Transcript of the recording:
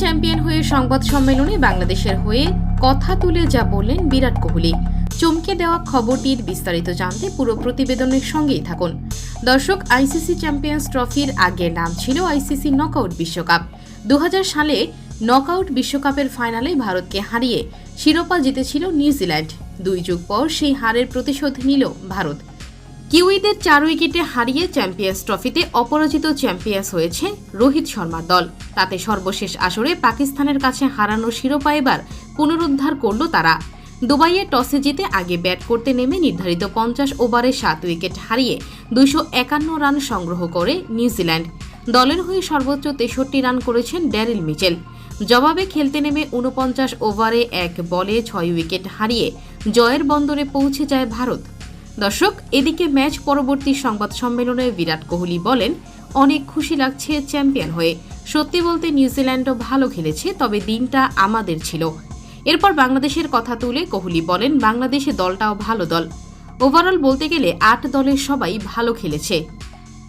Champion হয়ে সংবাদ সম্মেলনে বাংলাদেশের হয়ে কথা তুলে যা বললেন বিরাট কোহলি। চমকে দেওয়া খবরটির বিস্তারিত জানতে পুরো প্রতিবেদনের সঙ্গেই থাকুন। দর্শক আইসিসি চ্যাম্পিয়ন্স ট্রফির আগের নাম ছিল আইসিসি নকআউট বিশ্বকাপ। দু হাজার সালে নকআউট বিশ্বকাপের ফাইনালে ভারতকে হারিয়ে শিরোপা জিতেছিল নিউজিল্যান্ড। দুই যুগ পর সেই হারের প্রতিশোধ নিল ভারত। কিউইদের চার উইকেটে হারিয়ে চ্যাম্পিয়ন্স ট্রফিতে অপরাজিত চ্যাম্পিয়ন্স হয়েছে রোহিত শর্মার দল। তাতে সর্বশেষ আসরে পাকিস্তানের কাছে হারানো শিরোপা এবার পুনরুদ্ধার করল তারা। দুবাইয়ে টসে জিতে আগে ব্যাট করতে নেমে নির্ধারিত পঞ্চাশ ওভারে সাত উইকেট হারিয়ে দুইশো একান্ন রান সংগ্রহ করে নিউজিল্যান্ড। দলের হয়ে সর্বোচ্চ তেষট্টি রান করেছেন ড্যারিল মিচেল। জবাবে খেলতে নেমে উনপঞ্চাশ ওভারে এক বলে ছয় উইকেট হারিয়ে জয়ের বন্দরে পৌঁছে যায় ভারত। দর্শক, এদিকে ম্যাচ পরবর্তী সংবাদ সম্মেলনে বিরাট কোহলি বলেন, অনেক খুশি লাগছে চ্যাম্পিয়ন হয়ে। সত্যি বলতে নিউজিল্যান্ডও ভালো খেলেছে, তবে দিনটা আমাদের ছিল। এরপর বাংলাদেশের কথা তুলে কোহলি বলেন, বাংলাদেশে দলটাও ভালো দল। ওভারঅল বলতে গেলে আট দলের সবাই ভালো খেলেছে।